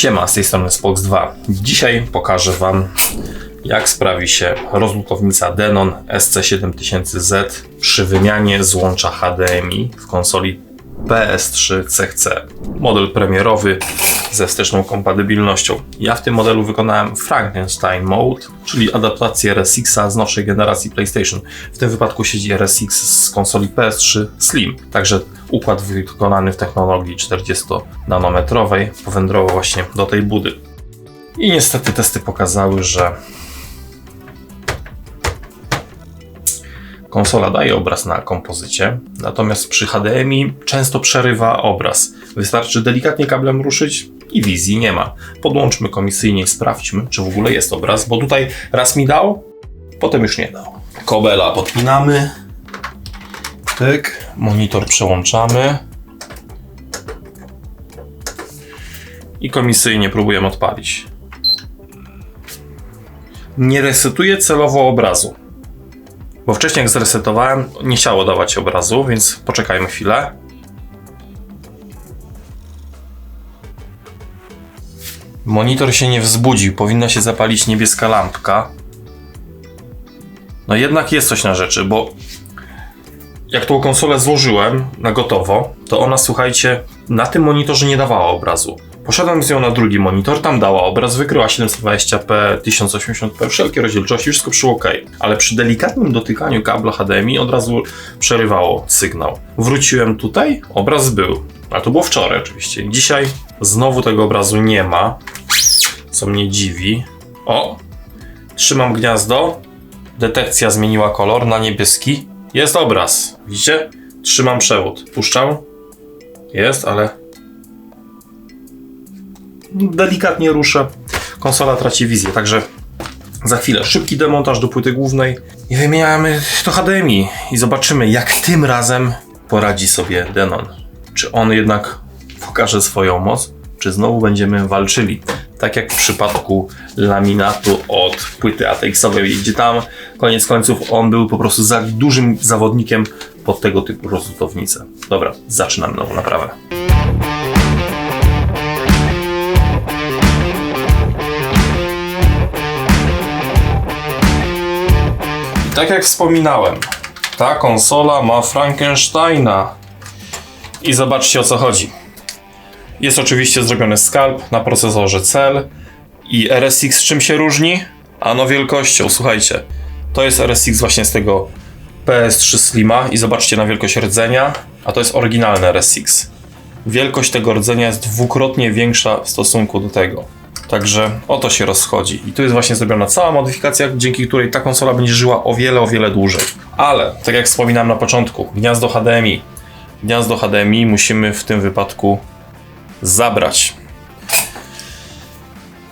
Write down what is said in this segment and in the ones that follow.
Siema, z tej strony Spox 2. Dzisiaj pokażę Wam, jak sprawi się rozlutownica Denon SC7000Z przy wymianie złącza HDMI w konsoli PS3 CHC. Model premierowy ze wsteczną kompatybilnością. Ja w tym modelu wykonałem Frankenstein Mode, czyli adaptację RSX-a z nowszej generacji PlayStation. W tym wypadku siedzi RSX z konsoli PS3 Slim. Także układ wykonany w technologii 40-nanometrowej powędrował właśnie do tej budy. I niestety testy pokazały, że Konsola daje obraz na kompozycie, natomiast przy HDMI często przerywa obraz. Wystarczy delikatnie kablem ruszyć i wizji nie ma. Podłączmy komisyjnie i sprawdźmy, czy w ogóle jest obraz, bo tutaj raz mi dał, potem już nie dał. Kobela podpinamy. Tyk, monitor przełączamy. I komisyjnie próbujemy odpalić. Nie resetuję celowo obrazu. Bo wcześniej jak zresetowałem, nie chciało dawać obrazu, więc poczekajmy chwilę. Monitor się nie wzbudził, powinna się zapalić niebieska lampka. No jednak jest coś na rzeczy, bo jak tą konsolę złożyłem na gotowo, to ona, słuchajcie, na tym monitorze nie dawała obrazu. Poszedłem z nią na drugi monitor, tam dała obraz, wykryła 720p, 1080p, wszelkie rozdzielczości, wszystko przy OK. Ale przy delikatnym dotykaniu kabla HDMI od razu przerywało sygnał. Wróciłem tutaj, obraz był. A to było wczoraj oczywiście. Dzisiaj znowu tego obrazu nie ma, co mnie dziwi. O! Trzymam gniazdo, detekcja zmieniła kolor na niebieski. Jest obraz, widzicie? Trzymam przewód. Puszczam. Jest, ale delikatnie ruszę, konsola traci wizję, także za chwilę szybki demontaż do płyty głównej i wymieniamy to HDMI i zobaczymy jak tym razem poradzi sobie Denon. Czy on jednak pokaże swoją moc, czy znowu będziemy walczyli. Tak jak w przypadku laminatu od płyty ATX-owej, gdzie tam koniec końców on był po prostu za dużym zawodnikiem pod tego typu rozrzutownicę. Dobra, zaczynamy nową naprawę. tak jak wspominałem, ta konsola ma Frankensteina. I zobaczcie o co chodzi. Jest oczywiście zrobiony skalp na procesorze Cell i RSX czym się różni? Ano wielkością, słuchajcie. To jest RSX właśnie z tego PS3 Slima i zobaczcie na wielkość rdzenia, a to jest oryginalny RSX. Wielkość tego rdzenia jest dwukrotnie większa w stosunku do tego. Także o to się rozchodzi. I tu jest właśnie zrobiona cała modyfikacja, dzięki której ta konsola będzie żyła o wiele, o wiele dłużej. Ale, tak jak wspominałem na początku, gniazdo HDMI. Gniazdo HDMI musimy w tym wypadku zabrać.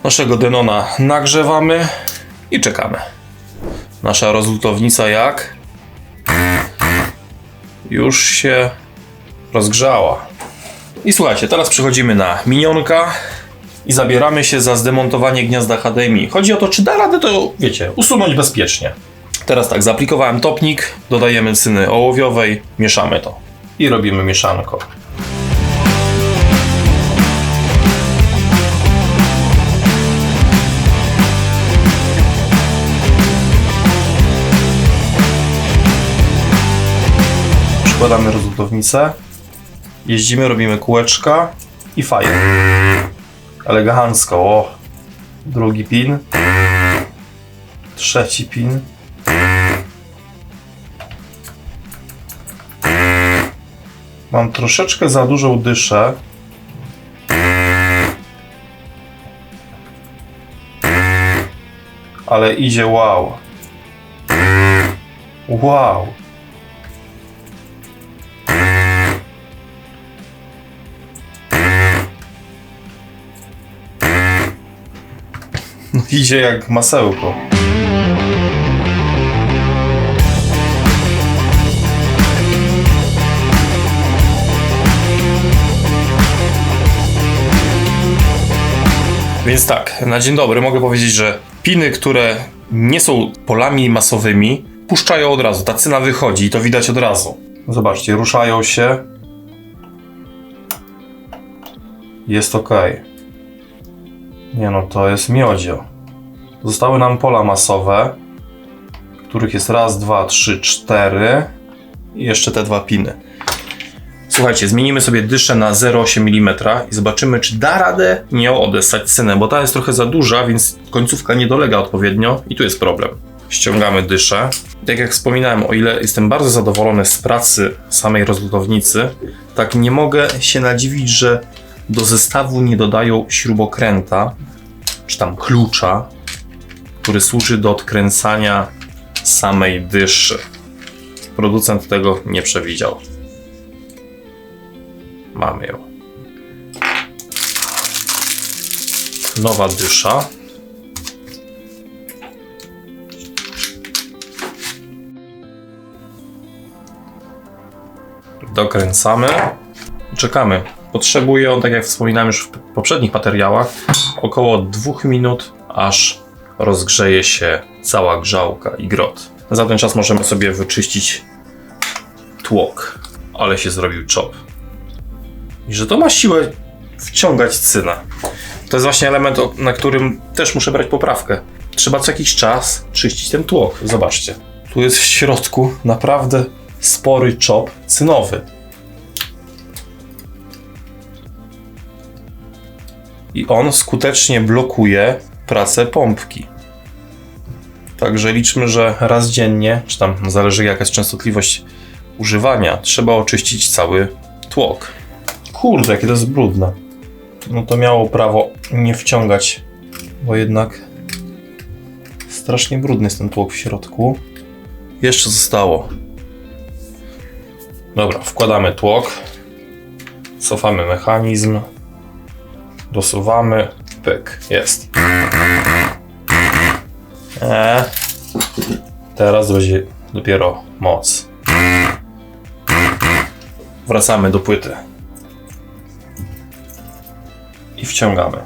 Naszego Denona nagrzewamy i czekamy. Nasza rozlutownica jak? Już się rozgrzała. I słuchajcie, teraz przechodzimy na minionka i zabieramy się za zdemontowanie gniazda HDMI. Chodzi o to, czy da radę to, wiecie, usunąć bezpiecznie. Teraz tak, zaaplikowałem topnik, dodajemy cyny ołowiowej, mieszamy to i robimy mieszanko. Przykładamy rozrzutownicę, jeździmy, robimy kółeczka i fajer elegancko. O, drugi pin, trzeci pin. Mam troszeczkę za dużą dyszę. Ale idzie wow. Wow. Idzie jak masełko. Więc tak, na dzień dobry mogę powiedzieć, że piny, które nie są polami masowymi, puszczają od razu. Ta cyna wychodzi i to widać od razu. Zobaczcie, ruszają się. Jest ok. Nie no, to jest miodzio. Zostały nam pola masowe, których jest raz, dwa, trzy, cztery i jeszcze te dwa piny. Słuchajcie, zmienimy sobie dyszę na 0,8 mm i zobaczymy, czy da radę nią odessać cynę, bo ta jest trochę za duża, więc końcówka nie dolega odpowiednio i tu jest problem. Ściągamy dyszę. Tak jak wspominałem, o ile jestem bardzo zadowolony z pracy samej rozlutownicy, tak nie mogę się nadziwić, że do zestawu nie dodają śrubokręta, czy tam klucza, który służy do odkręcania samej dyszy. Producent tego nie przewidział. Mamy ją. Nowa dysza. Dokręcamy. Czekamy. Potrzebuje on, tak jak wspominałem już w poprzednich materiałach, około 2 minut, aż rozgrzeje się cała grzałka i grot. Za ten czas możemy sobie wyczyścić tłok, ale się zrobił czop. I że to ma siłę wciągać cynę. To jest właśnie element, na którym też muszę brać poprawkę. Trzeba co jakiś czas czyścić ten tłok. Zobaczcie. Tu jest w środku naprawdę spory czop cynowy. I on skutecznie blokuje pracę pompki. Także liczmy, że raz dziennie, czy tam zależy jaka jest częstotliwość używania, trzeba oczyścić cały tłok. Kurde, jakie to jest brudne. No to miało prawo nie wciągać, bo jednak strasznie brudny jest ten tłok w środku. Jeszcze zostało. Dobra, wkładamy tłok, cofamy mechanizm, dosuwamy, pyk, jest. Eee, teraz będzie dopiero moc. Wracamy do płyty. I wciągamy.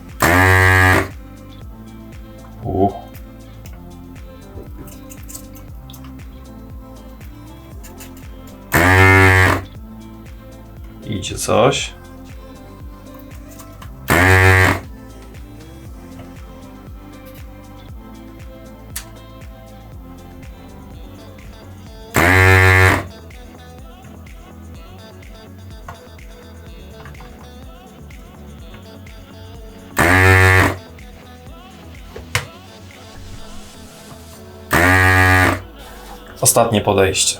Idzie coś. Ostatnie podejście.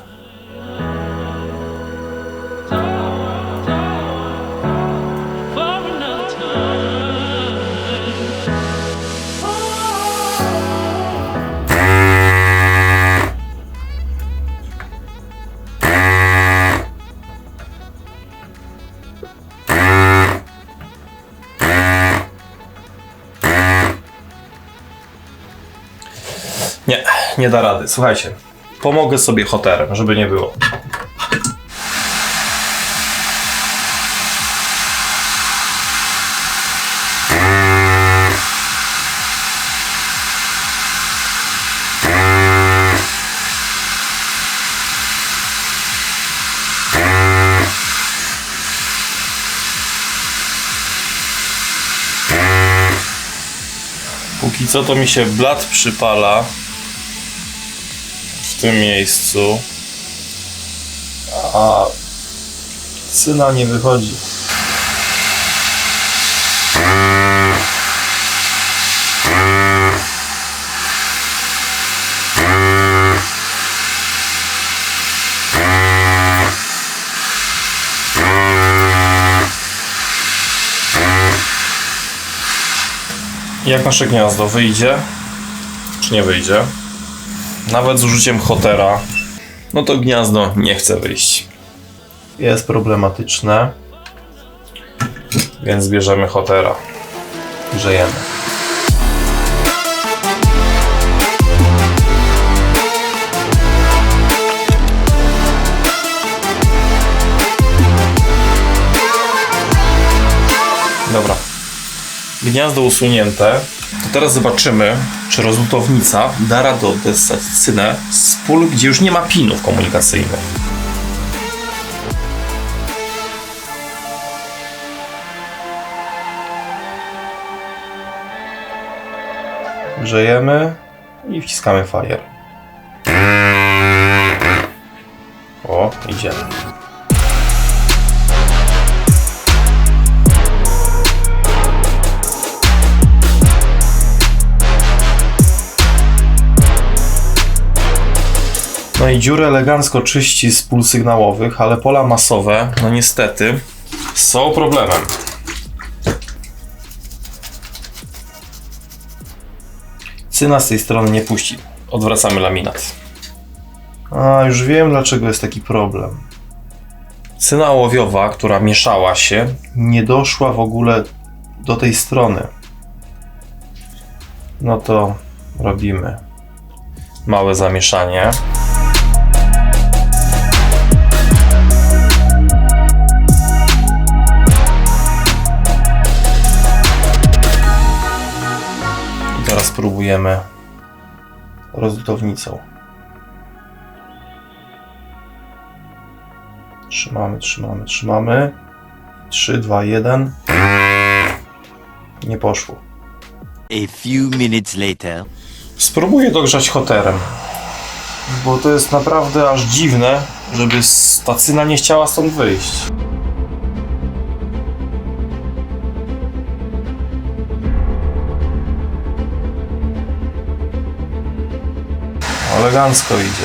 Nie, nie da rady. Słuchajcie, pomogę sobie hoterem, żeby nie było. Póki co to mi się blat przypala tym miejscu. A cyna nie wychodzi. Jak nasze gniazdo wyjdzie, czy nie wyjdzie? Nawet z użyciem hotera, no to gniazdo nie chce wyjść. Jest problematyczne, więc bierzemy hotera. Grzejemy. Dobra. Gniazdo usunięte. To teraz zobaczymy, czy rozlutownica da radę odessać cynę z pól, gdzie już nie ma pinów komunikacyjnych. Grzejemy i wciskamy fire. O, idziemy. No i dziurę elegancko czyści z pól sygnałowych, ale pola masowe, no niestety, są problemem. Cyna z tej strony nie puści. Odwracamy laminat. A, już wiem dlaczego jest taki problem. Cyna ołowiowa, która mieszała się, nie doszła w ogóle do tej strony. No to robimy małe zamieszanie. Teraz spróbujemy rozlutownicą. Trzymamy, trzymamy, trzymamy. 3, 2, 1. Nie poszło. A few minutes later. Spróbuję dogrzać hoterem. Bo to jest naprawdę aż dziwne, żeby ta cyna nie chciała stąd wyjść. Do it.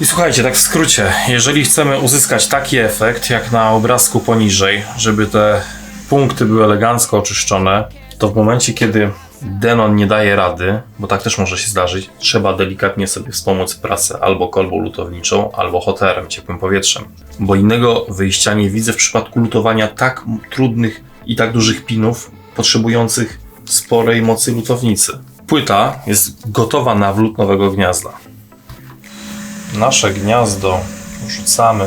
I słuchajcie, tak w skrócie, jeżeli chcemy uzyskać taki efekt, jak na obrazku poniżej, żeby te punkty były elegancko oczyszczone, to w momencie, kiedy Denon nie daje rady, bo tak też może się zdarzyć, trzeba delikatnie sobie wspomóc pracę albo kolbą lutowniczą, albo hoterem, ciepłym powietrzem. Bo innego wyjścia nie widzę w przypadku lutowania tak trudnych i tak dużych pinów, potrzebujących sporej mocy lutownicy. Płyta jest gotowa na wlot nowego gniazda nasze gniazdo rzucamy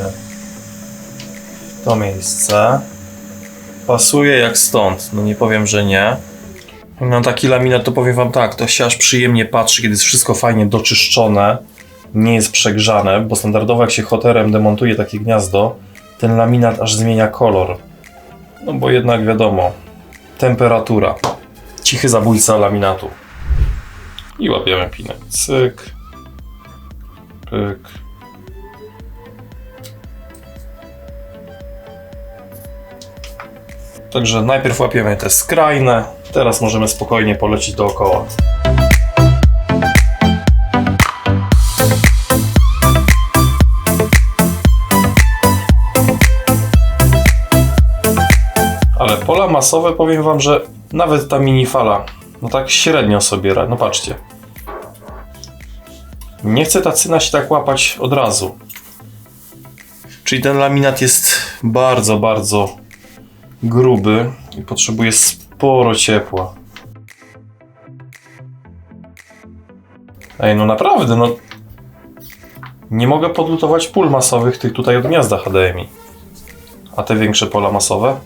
w to miejsce. Pasuje jak stąd, no nie powiem, że nie. Na taki laminat to powiem wam tak, to się aż przyjemnie patrzy, kiedy jest wszystko fajnie doczyszczone, nie jest przegrzane, bo standardowo jak się hoterem demontuje takie gniazdo, ten laminat aż zmienia kolor. No bo jednak wiadomo, temperatura. Cichy zabójca laminatu. I łapiemy pinę. Cyk. Pyk. Także najpierw łapiemy te skrajne, teraz możemy spokojnie polecić dookoła. Ale pola masowe powiem wam, że nawet ta minifala, no tak średnio sobie. No patrzcie, nie chce ta cyna się tak łapać od razu. Czyli ten laminat jest bardzo, bardzo gruby i potrzebuje sporo ciepła. Ej, no naprawdę, no. Nie mogę podlutować pól masowych tych tutaj od gniazda HDMI. A te większe pola masowe?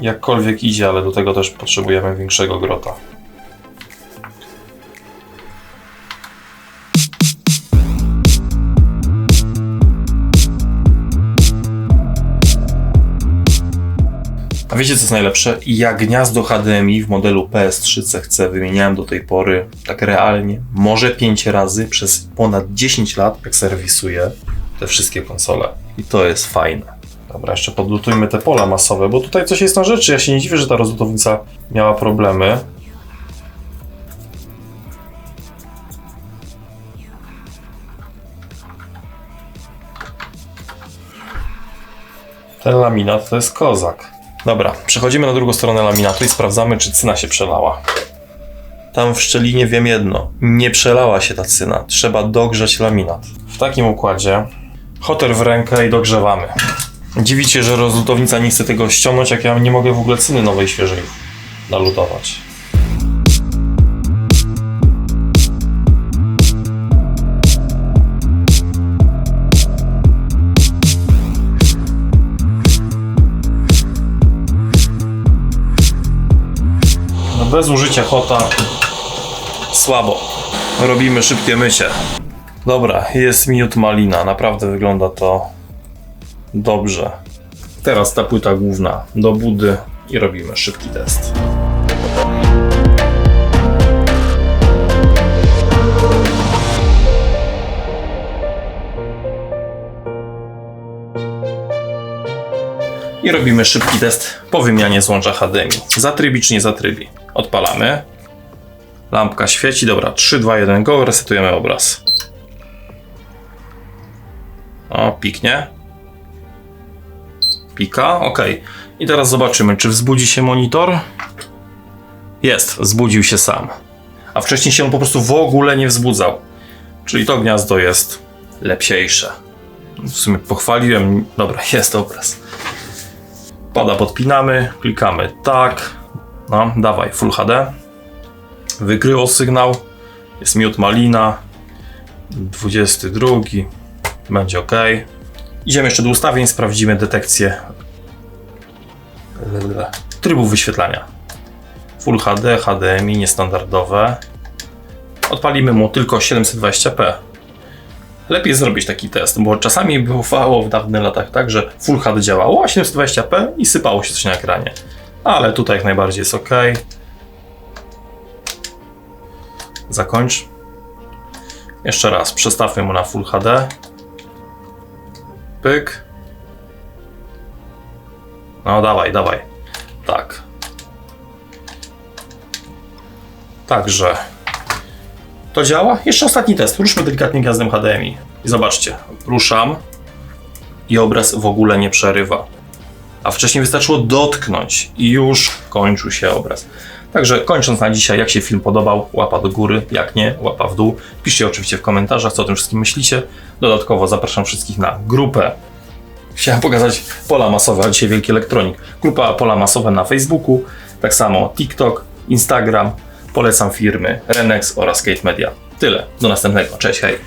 Jakkolwiek idzie, ale do tego też potrzebujemy większego grota. Wiecie co jest najlepsze? Ja gniazdo HDMI w modelu PS3 CHC wymieniałem do tej pory tak realnie, może 5 razy przez ponad 10 lat, jak serwisuję te wszystkie konsole. I to jest fajne. Dobra, jeszcze podlutujmy te pola masowe, bo tutaj coś jest na rzeczy. Ja się nie dziwię, że ta rozlutownica miała problemy. Ten laminat to jest kozak. Dobra, przechodzimy na drugą stronę laminatu i sprawdzamy, czy cyna się przelała. Tam w szczelinie wiem jedno. Nie przelała się ta cyna. Trzeba dogrzać laminat. W takim układzie hotel w rękę i dogrzewamy. Dziwicie, że rozlutownica nie chce tego ściągnąć, jak ja nie mogę w ogóle cyny nowej, świeżej nalutować. Bez użycia hota słabo. Robimy szybkie mycie. Dobra, jest miód malina. Naprawdę wygląda to dobrze. Teraz ta płyta główna do budy i robimy szybki test. I robimy szybki test po wymianie złącza HDMI. Zatrybi czy nie zatrybi? Odpalamy. Lampka świeci. Dobra, 3, 2, 1, go. Resetujemy obraz. O, piknie. Pika, ok. I teraz zobaczymy, czy wzbudzi się monitor. Jest, wzbudził się sam. A wcześniej się on po prostu w ogóle nie wzbudzał. Czyli to gniazdo jest lepsiejsze. W sumie pochwaliłem. Dobra, jest obraz. Pada, podpinamy, klikamy tak. No, dawaj, Full HD. Wykryło sygnał. Jest miód malina. 22. Będzie ok. Idziemy jeszcze do ustawień, sprawdzimy detekcję trybów wyświetlania. Full HD, HDMI, niestandardowe. Odpalimy mu tylko 720p. Lepiej zrobić taki test, bo czasami bywało w dawnych latach tak, że Full HD działało, a 720p i sypało się coś na ekranie. Ale tutaj jak najbardziej jest ok. Zakończ. Jeszcze raz, przestawmy mu na Full HD. Pyk. No dawaj, dawaj. Tak. Także to działa. Jeszcze ostatni test. Ruszmy delikatnie gniazdem HDMI. I zobaczcie, ruszam i obraz w ogóle nie przerywa. A wcześniej wystarczyło dotknąć i już kończył się obraz. Także kończąc na dzisiaj, jak się film podobał, łapa do góry, jak nie, łapa w dół. Piszcie oczywiście w komentarzach, co o tym wszystkim myślicie. Dodatkowo zapraszam wszystkich na grupę. Chciałem pokazać pola masowe, a dzisiaj wielki elektronik. Grupa pola masowe na Facebooku, tak samo TikTok, Instagram. Polecam firmy Renex oraz Kate Media. Tyle. Do następnego. Cześć, hej.